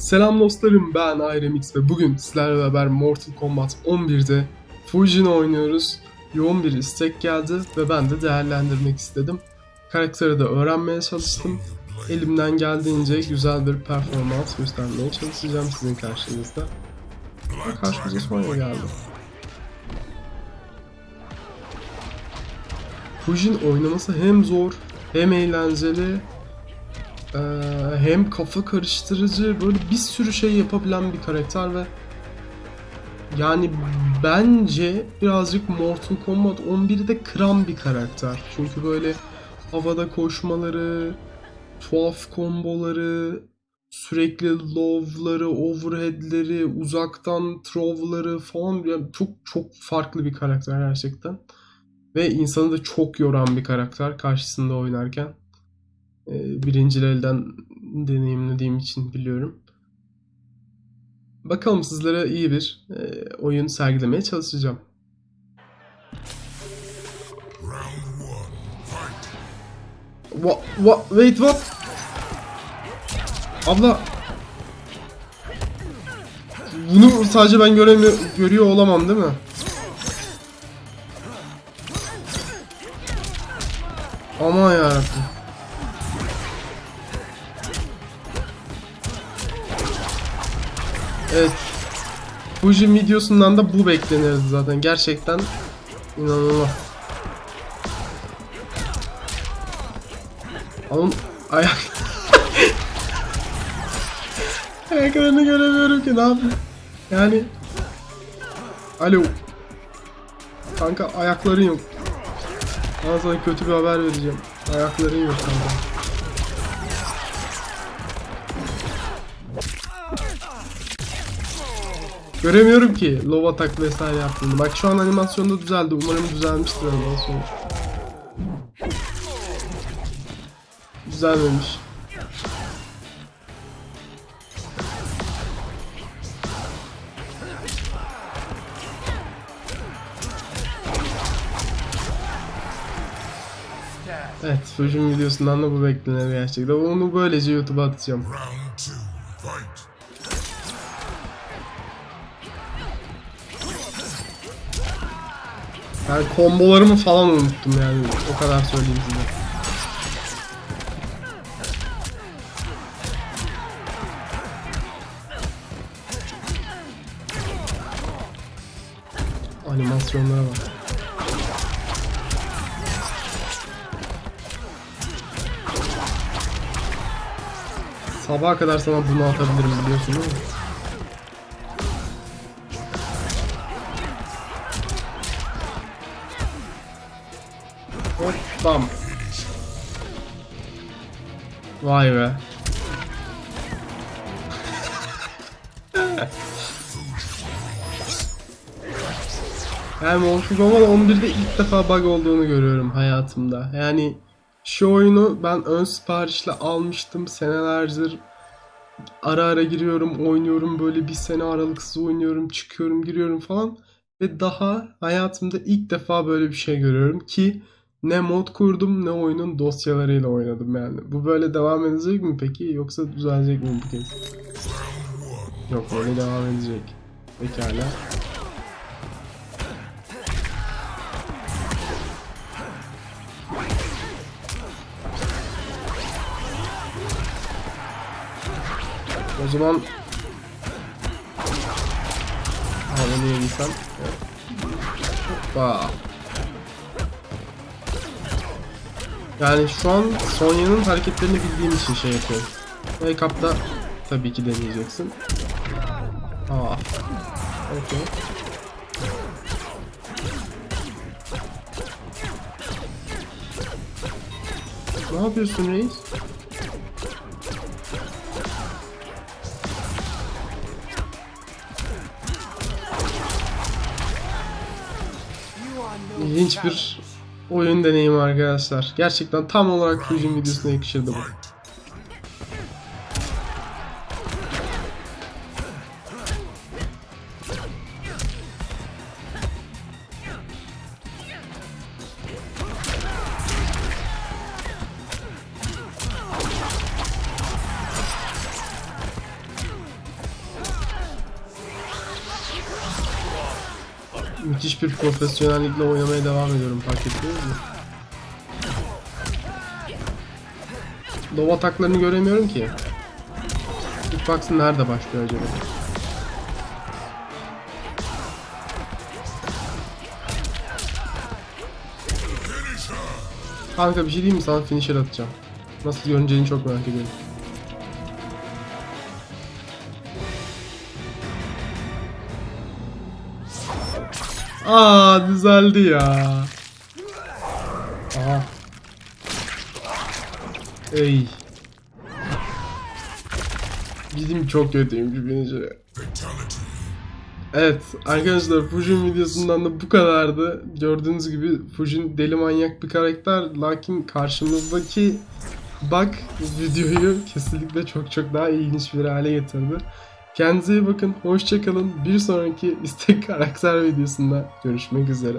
Selam dostlarım ben Iremix ve bugün sizlerle beraber Mortal Kombat 11'de Fujin oynuyoruz. Yoğun bir istek geldi ve ben de değerlendirmek istedim. Karakteri de öğrenmeye çalıştım. Elimden geldiğince güzel bir performans göstermeye çalışacağım sizin karşınızda. Karşımıza Sonya geldi. Fujin oynaması hem zor hem eğlenceli ee, hem kafa karıştırıcı böyle bir sürü şey yapabilen bir karakter ve yani bence birazcık Mortal Kombat 11'de kıran bir karakter. Çünkü böyle havada koşmaları, tuhaf komboları, sürekli low'ları, overhead'leri, uzaktan throw'ları falan yani çok çok farklı bir karakter gerçekten. Ve insanı da çok yoran bir karakter karşısında oynarken. Ee, birinci elden deneyimlediğim için biliyorum. Bakalım sizlere iyi bir e, oyun sergilemeye çalışacağım. What, what, wait what? Abla bunu sadece ben göremiyor, görüyor olamam değil mi? Aman yarabbim. Evet. Fuji videosundan da bu beklenirdi zaten. Gerçekten inanılmaz. Oğlum ayak... Ayaklarını göremiyorum ki ne yapayım. Yani... Alo. Kanka ayakların yok. Ben sana kötü bir haber vereceğim. Ayakların yok kanka. Göremiyorum ki low atak vesaire yaptığını. Bak şu an animasyonda düzeldi. Umarım düzelmiştir animasyon. Düzelmemiş. Evet, Fujin videosundan da bu beklenir gerçekten. Onu böylece YouTube'a atacağım. Ben kombolarımı falan unuttum yani. O kadar söyleyeyim size. Animasyonlara bak. Sabaha kadar sana bunu atabilirim biliyorsun değil mi? Hop bam. Vay be. Yani Mortal Kombat 11'de ilk defa bug olduğunu görüyorum hayatımda. Yani şu oyunu ben ön siparişle almıştım senelerdir. Ara ara giriyorum, oynuyorum böyle bir sene aralıksız oynuyorum, çıkıyorum, giriyorum falan. Ve daha hayatımda ilk defa böyle bir şey görüyorum ki ne mod kurdum ne oyunun dosyalarıyla oynadım yani. Bu böyle devam edecek mi peki yoksa düzelecek mi bu kez? Yok böyle devam edecek. Pekala. O zaman Havalı yediysem evet. Hoppa Yani şu an Sonya'nın hareketlerini bildiğim için şey yapıyorum. Wake Up'da tabii ki deneyeceksin. Aa. Okey. Ne yapıyorsun reis? İlginç bir oyun deneyimi arkadaşlar. Gerçekten tam olarak Fujin videosuna yakışırdı bu. Müthiş bir profesyonellikle oynamaya devam ediyorum fark ettiniz mi? Dova ataklarını göremiyorum ki. Hitbox'ın nerede başlıyor acaba? Kanka bir şey diyeyim mi sana finisher atacağım. Nasıl görüneceğini çok merak ediyorum. Aa düzeldi ya. Aha. Ey. Bizim çok finisher. Fatality. Evet arkadaşlar Fujin videosundan da bu kadardı. Gördüğünüz gibi Fujin deli manyak bir karakter lakin karşımızdaki bak videoyu kesinlikle çok çok daha ilginç bir hale getirdi. Kendinize iyi bakın, hoşçakalın. Bir sonraki istek karakter videosunda görüşmek üzere.